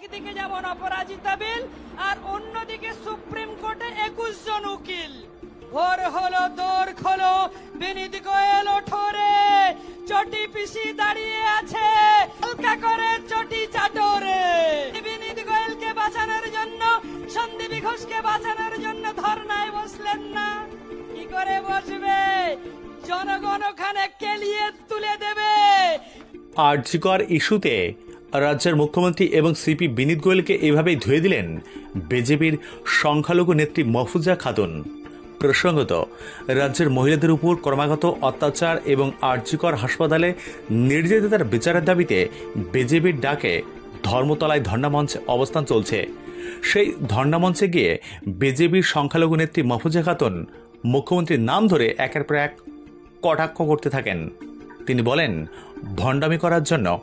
একদিকে যেমন অপরাজিতা বিল, আর অন্যদিকে সুপ্রিম কোর্টে একুশ জন উকিল। ভোর হলো দৌড় খোলো, বিনীত গোয়েল ওঠরে চটি পিসি দাঁড়িয়ে আছে, হালকা করে চটি চাটরে বিনীত গোয়েলকে বাঁচানোর জন্য, সন্দীপ ঘোষকে বাঁচানোর জন্য ধর্নায় বসলেন না। কি করে বসবে? জনগণ ওখানে কেলিয়ে তুলে দেবে। আর্যিকর ইস্যুতে রাজ্যের মুখ্যমন্ত্রী এবং সিপি বিনীত গোয়েলকে এভাবেই ধুয়ে দিলেন বিজেপির সংখ্যালঘু নেত্রী মফুজা খাতুন। প্রসঙ্গত, রাজ্যের মহিলাদের উপর ক্রমাগত অত্যাচার এবং আর্যিকর হাসপাতালে নির্যাতিতার বিচারের দাবিতে বিজেপির ডাকে ধর্মতলায় ধর্ণামঞ্চে অবস্থান চলছে। সেই ধর্ণামঞ্চে গিয়ে বিজেপির সংখ্যালঘু নেত্রী মফুজা খাতুন মুখ্যমন্ত্রীর নাম ধরে একের পর এক কটাক্ষ করতে থাকেন। তিনি বলেন, ভণ্ডামি করার জন্য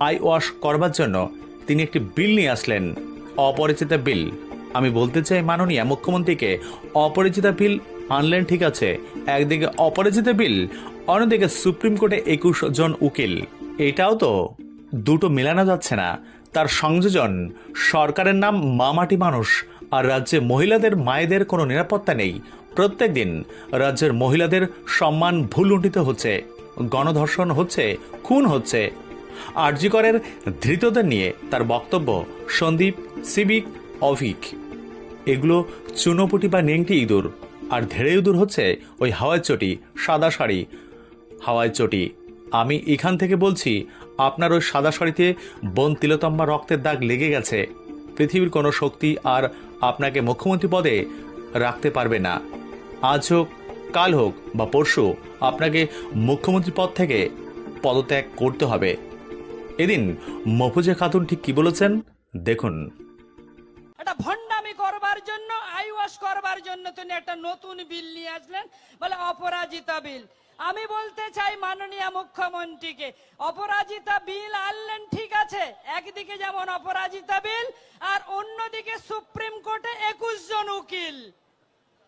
আই ওয়াশ করবার জন্য তিনি একটি বিল নিয়ে আসলেন। অপরিচিতা বিল। আমি বলতে চাই, মাননীয় মুখ্যমন্ত্রীকে, অপরিচিতা বিল আনলেন ঠিক আছে, একদিকে অপরিচিতা বিল, অন্যদিকে সুপ্রিম কোর্টে একুশ জন উকিল। এটাও তো দুটো মেলানো যাচ্ছে না। তার সংযোজন, সরকারের নাম মামাটি মানুষ, আর রাজ্যে মহিলাদের মায়েদের কোনো নিরাপত্তা নেই। প্রত্যেক দিন রাজ্যের মহিলাদের সম্মান ভুলুণ্ঠিত হচ্ছে, গণধর্ষণ হচ্ছে, খুন হচ্ছে আরজিকরের ধৃতদের নিয়ে তার বক্তব্য সন্দীপ, সিভিক, অভিক। এগুলো চুনোপুটি বা নেংটি ইঁদুর, আর ধেড়ে ইঁদুর হচ্ছে ওই হাওয়াই চটি, সাদা শাড়ি। হাওয়াই চটি, আমি এখান থেকে বলছি, আপনার ওই সাদা শাড়িতে বন তিলোতম্বা রক্তের দাগ লেগে গেছে। পৃথিবীর কোনো শক্তি আর আপনাকে মুখ্যমন্ত্রী পদে রাখতে পারবে না। আজ হোক, কাল হোক বা পরশু, আপনাকে মুখ্যমন্ত্রী পদ থেকে পদত্যাগ করতে হবে। এদিন মফুজে খাতুন ঠিক কি বলেছেন? দেখুন। এটা ভণ্ডামি করবার জন্য আই ওয়াশ করবার জন্য তিনি একটা নতুন বিল নিয়ে আসলেন, বলে অপরাজিতা বিল। আমি বলতে চাই মাননীয় মুখ্যমন্ত্রীকে, অপরাজিতা বিল আনলেন ঠিক আছে, একদিকে যেমন অপরাজিতা বিল, আর অন্যদিকে সুপ্রিম কোর্টে একুশ জন উকিল।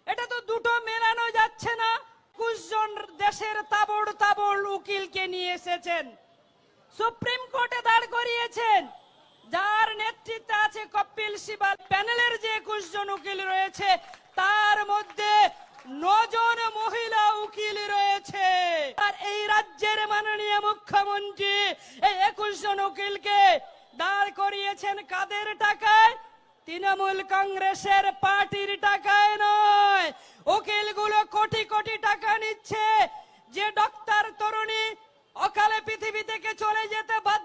এটা তো দুটো মেলানো যাচ্ছে না, একুশ জন দেশের তাবড় তাবড় উকিলকে নিয়ে এসেছেন। সুপ্রিম কোর্টে দাঁড় করিয়েছেন। যার নেতৃত্বে আছে কপিল সিবাল প্যানেলের যে একুশ জন উকিল রয়েছে, তার মধ্যে নজন মহিলা উকিল রয়েছে। আর এই রাজ্যের মাননীয় মুখ্যমন্ত্রী এই একুশ জন উকিলকে দাঁড় করিয়েছেন কাদের টাকায়? তৃণমূল কংগ্রেসের পার্টির টাকায় নয়। উকিলগুলো কোটি কোটি টাকা নিচ্ছে। যে ডক্টর তরুণী অকালে চলে যেতে বাধ্য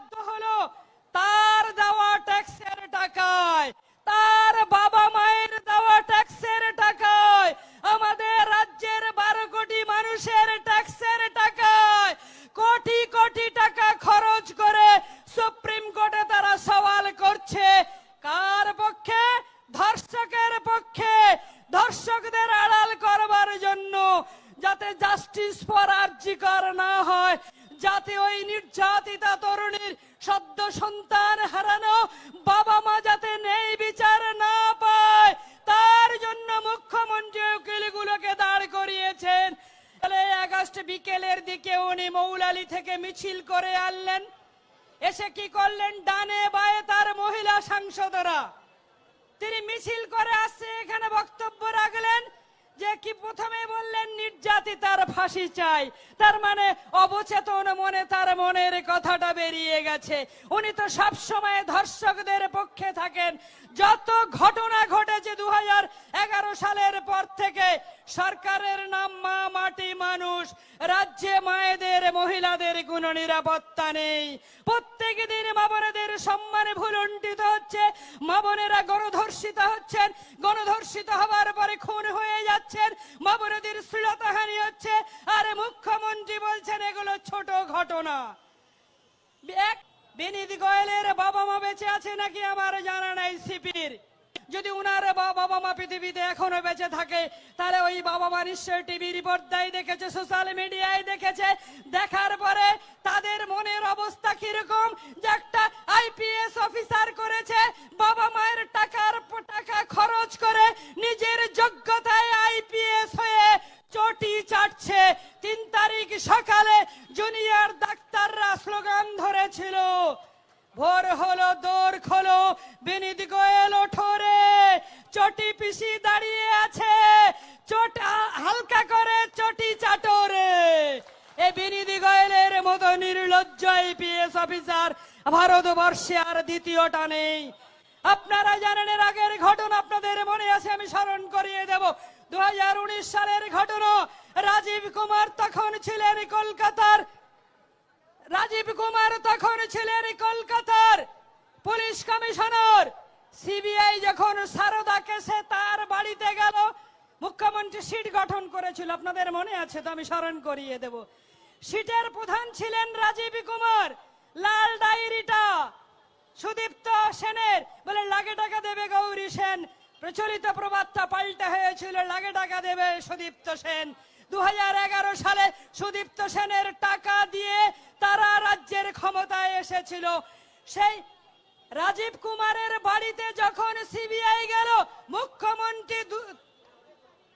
সন্তান হারানো বাবা মা যাতে নেই, বিচার না পায়, তার জন্য মুখ্যমন্ত্রী উকিলগুলোকে দাঁড় করিয়েছেন। তাহলে আগস্ট বিকেলের দিকে উনি মৌলালি থেকে মিছিল করে আনলেন। এসে কি করলেন? ডানে বায়ে তার মহিলা সাংসদরা। তিনি মিছিল করে আসছে, এখানে বক্তব্য রাখলেন। যে কি প্রথমে বললেন নির্যাতিতার ফাঁসি চাই। তার মানে অবচেতন মনে তার মনের কথাটা বেরিয়ে গেছে। উনি তো সব সময় ধর্ষকদের পক্ষে থাকেন। যত ঘটনা ঘটেছে দু সালের পর থেকে সরকারের নাম মা মাটি মানুষ, রাজ্যে মায়েদের, মহিলাদের কোনো নিরাপত্তা নেই। প্রত্যেক দিন মা সম্মানে ভুলুণ্ঠিত হচ্ছে মা বোনেরা গণধর্ষিত হচ্ছেন। গণধর্ষিত হবার পরে খুন হয়ে যাচ্ছেন। মা বোনদের শ্লীলতাহানি হচ্ছে। আর মুখ্যমন্ত্রী বলছেন, এগুলো ছোট ঘটনা। বিনীত গোয়েলের বাবা মা বেঁচে আছে নাকি আমার জানা নাই সিপির? যদি উনার বাবা মা পৃথিবীতে এখনও বেঁচে থাকে, তাহলে ওই বাবা মা নিশ্চয়ই টিভির পর্দায় দেখেছে সোশ্যাল মিডিয়ায় দেখেছে। দেখার পরে তাদের মনের অবস্থা কীরকম? যে একটা আইপিএস অফিসার করেছে, বাবা মায়ের টাকার টাকা খরচ করে নিজের যোগ্যতায় আইপিএস হয়ে চটি চাটছে। তিন তারিখ সকালে জুনিয়র ডাক্তাররা স্লোগান ধরেছিল ভোর হলো, দোর খোলো, বিনীত গোয়েল ওঠরে চটি পিসি দাঁড়িয়ে আছে, চট হালকা করে চটি চাটরে। এ বিনীত গোয়েলের মতো নির্লজ্জ আইপিএস অফিসার ভারতবর্ষে আর দ্বিতীয়টা নেই। আপনারা জানেন এর আগের ঘটনা, আপনাদের মনে আছে, আমি স্মরণ করিয়ে দেব। দু হাজার উনিশ সালের ঘটনা, রাজীব কুমার তখন ছিলেন কলকাতার রাজীব কুমার তখন ছিলেন কলকাতার পুলিশ কমিশনার। সিবিআই যখন সারদা কেসে তার বাড়িতে গেল, মুখ্যমন্ত্রী সিট গঠন করেছিল। আপনাদের মনে আছে তো আমি স্মরণ করিয়ে দেব। সিটের প্রধান ছিলেন রাজীব কুমার, লাল ডায়েরিটা সুদীপ্ত সেনের। বলে, লাগে টাকা দেবে গৌরী সেন। প্রচলিত প্রবাদটা পাল্টা হয়েছিল, লাগে টাকা দেবে সুদীপ্ত সেন। দু হাজার এগারো সালে সুদীপ্ত সেনের টাকা দিয়ে তারা রাজ্যের ক্ষমতায় এসেছিল। সেই রাজীব কুমারের বাড়িতে যখন সিবিআই গেল, মুখ্যমন্ত্রী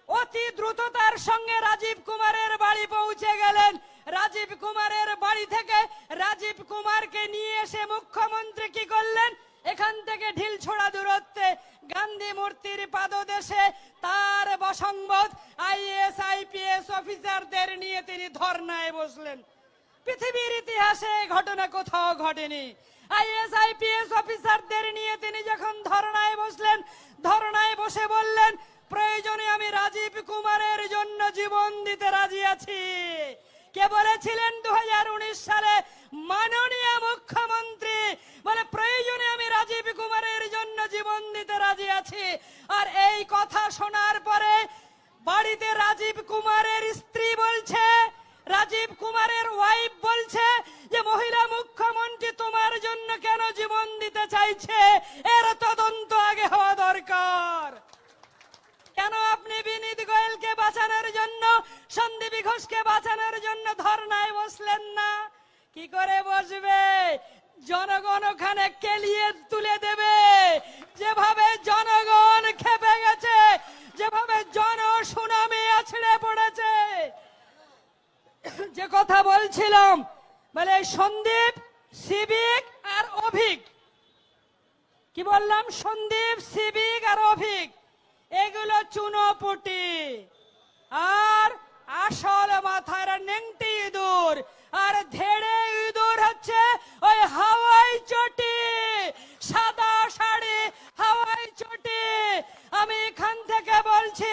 অতি দ্রুততার সঙ্গে রাজীব কুমারের বাড়ি পৌঁছে গেলেন। রাজীব কুমারের বাড়ি থেকে রাজীব কুমারকে নিয়ে এসে মুখ্যমন্ত্রী কি করলেন? এখান থেকে ঢিল ছোড়া দূরত্বে গান্ধী মূর্তির পাদদেশে তার বসংবদ আইএস, আইপিএস অফিসারদের নিয়ে তিনি ধর্নায় বসলেন। পৃথিবীর ইতিহাসে ঘটনা কোথাও ঘটেনি। আইএস, আইপিএস অফিসারদের নিয়ে তিনি যখন ধর্নায় বসলেন, ধর্নায় বসে বললেন, প্রয়োজনে আমি রাজীব কুমারের জন্য জীবন দিতে রাজি আছি। কে বলেছিলেন? দু হাজার উনিশ সালে মাননীয় মুখ্যমন্ত্রী মানে প্রয়োজনে আমি রাজীব কুমারের জন্য জীবন দিতে রাজি আছি। আর এই কথা শোনার পরে বাড়িতে রাজীব কুমারের স্ত্রী বলছে, রাজীব কুমারের ওয়াইফ বলছে যে, মহিলা মুখ্যমন্ত্রী, তোমার জন্য কেন জীবন দিতে চাইছে? এর তদন্ত আগে হওয়া দরকার। কেন আপনি বিনীত গোয়েলকে বাঁচানোর জন্য, সন্দীপ ঘোষকে বাঁচানোর জন্য ধর্নায় বসলেন না? কি করে বসবে? জনগণ ওখানে কেলিয়ে তুলে দেবে। যেভাবে জনগণ খেপে গেছে, যেভাবে জন সুনামি আছড়ে পড়েছে। যে কথা বলছিলাম, বলে সন্দীপ, সিভিক আর অভিক। কি বললাম? সন্দীপ, সিভিক আর অভিক। এগুলো চুনোপুটি। আর আসল মাথার নেংটি ইঁদুর। আর ধেড়ে ইঁদুর হচ্ছে ওই হাওয়াই চটি, সাদা শাড়ি, হাওয়াই চটি। আমি এখান থেকে বলছি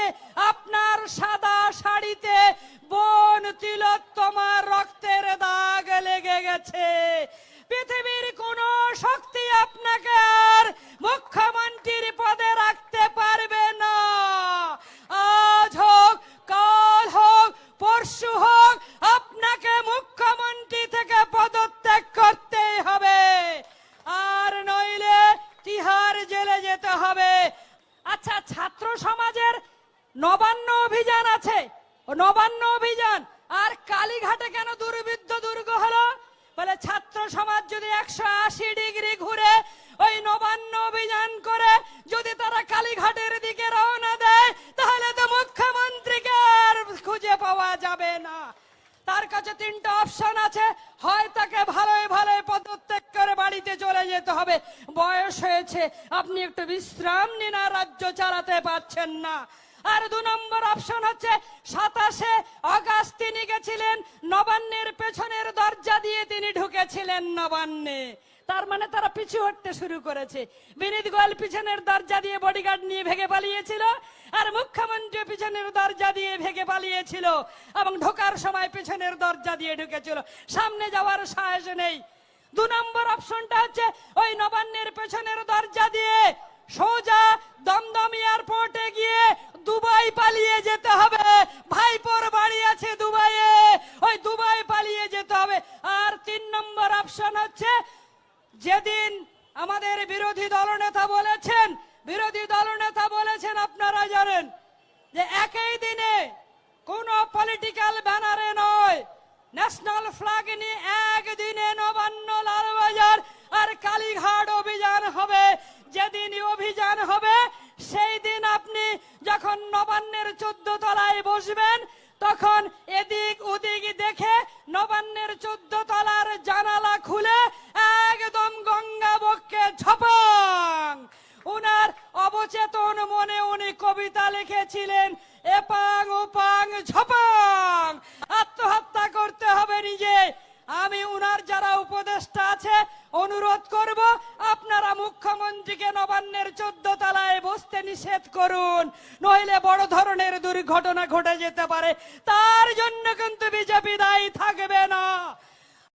চালাতে পারছেন না। আর দু নম্বর অপশন হচ্ছে, সাতাশে অগাস্ট তিনি গেছিলেন, নবান্নের পেছনের দরজা দিয়ে তিনি ঢুকেছিলেন নবান্নে। তার মানে তারা পিছু হটতে শুরু করেছে। বিনীত গোয়াল পিছনের দরজা দিয়ে বডিগার্ড নিয়ে ভেগে পালিয়েছিল, আর মুখ্যমন্ত্রী পিছনের দরজা দিয়ে ভেগে পালিয়েছিল এবং ঢোকার সময় পিছনের দরজা দিয়ে ঢুকেছিল। সামনে যাওয়ার সাহস নেই। দু নম্বর অপশনটা হচ্ছে, ওই নবান্নের পেছনের দরজা দিয়ে সোজা দমদম এয়ারপোর্টে গিয়ে দুবাই পালিয়ে যেতে হবে। ভাইপোর বাড়ি আছে দুবাইয়ে। ওই দুবাই পালিয়ে যেতে হবে। আর তিন নম্বর অপশন হচ্ছে, যেদিন আমাদের বিরোধী দলনেতা বলেছেন, বিরোধী দলনেতা বলেছেন, আপনারা জানেন যে একই দিনে কোন পলিটিক্যাল ব্যানারে নয় ন্যাশনাল ফ্ল্যাগ নিয়ে একদিনে নবান্ন লালবাজার আর কালীঘাট অভিযান হবে। যেদিন অভিযান হবে, সেই দিন আপনি যখন নবান্নের চোদ্দ তলায় বসবেন, তখন এদিক ওদিক দেখে নবান্নের চোদ্দ তলার জানালা খুলে একদম গঙ্গা বক্ষে ঝপাং! কবিতা লিখেছিলেন, এপাং ওপাং ঝপাং! আত্মহত্যা করতে হবে নিজে। আমি উনার যারা উপদেষ্টা আছে, অনুরোধ করব মুখ্যমন্ত্রীকে নবান্নের চোদ্দ তলায় বসতে নিষেধ করুন, নইলে বড় ধরনের দুর্ঘটনা ঘটে যেতে পারে। তার জন্য কিন্তু বিজেপি দায়ী থাকবে না।